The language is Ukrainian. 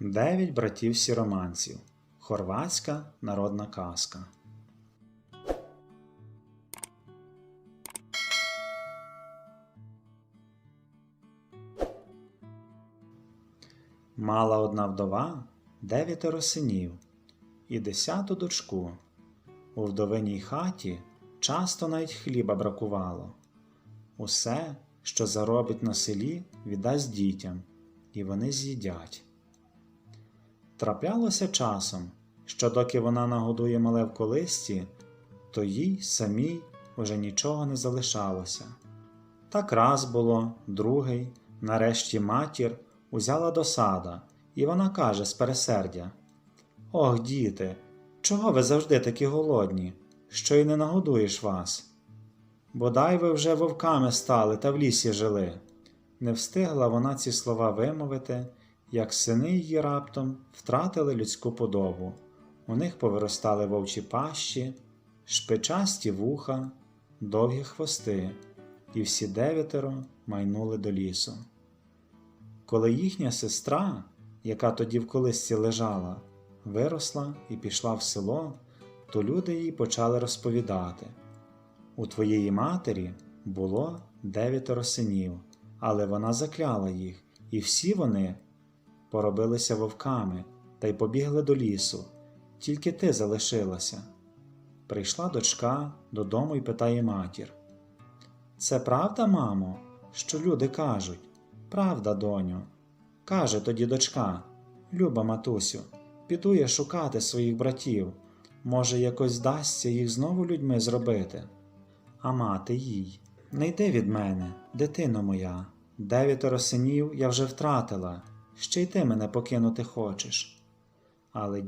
Дев'ять братів сіроманців. Хорватська народна казка. Мала одна вдова дев'ятеро синів і десяту дочку. У вдовиній хаті часто навіть хліба бракувало. Усе, що заробить на селі, віддасть дітям, і вони з'їдять. Траплялося часом, що доки вона нагодує мале в колисці, то їй самій уже нічого не залишалося. Так раз було, другий, нарешті матір узяла до сада, і вона каже з пересердя: Ох, діти, чого ви завжди такі голодні, що й не нагодуєш вас? Бодай ви вже вовками стали та в лісі жили. Не встигла вона ці слова вимовити, як сини її раптом втратили людську подобу. У них повиростали вовчі пащі, шпичасті вуха, довгі хвости, і всі дев'ятеро майнули до лісу. Коли їхня сестра, яка тоді в колисці лежала, виросла і пішла в село, то люди їй почали розповідати. У твоєї матері було дев'ятеро синів, але вона закляла їх, і всі вони поробилися вовками та й побігли до лісу, тільки ти залишилася. Прийшла дочка додому і питає матір: Це правда, мамо, що люди кажуть? Правда, доню. Каже тоді дочка: Люба матусю, піду я шукати своїх братів. Може, якось вдасться їх знову людьми зробити. А мати їй: Не йди від мене, дитино моя. Дев'ятеро синів я вже втратила, ще й ти мене покинути хочеш. Але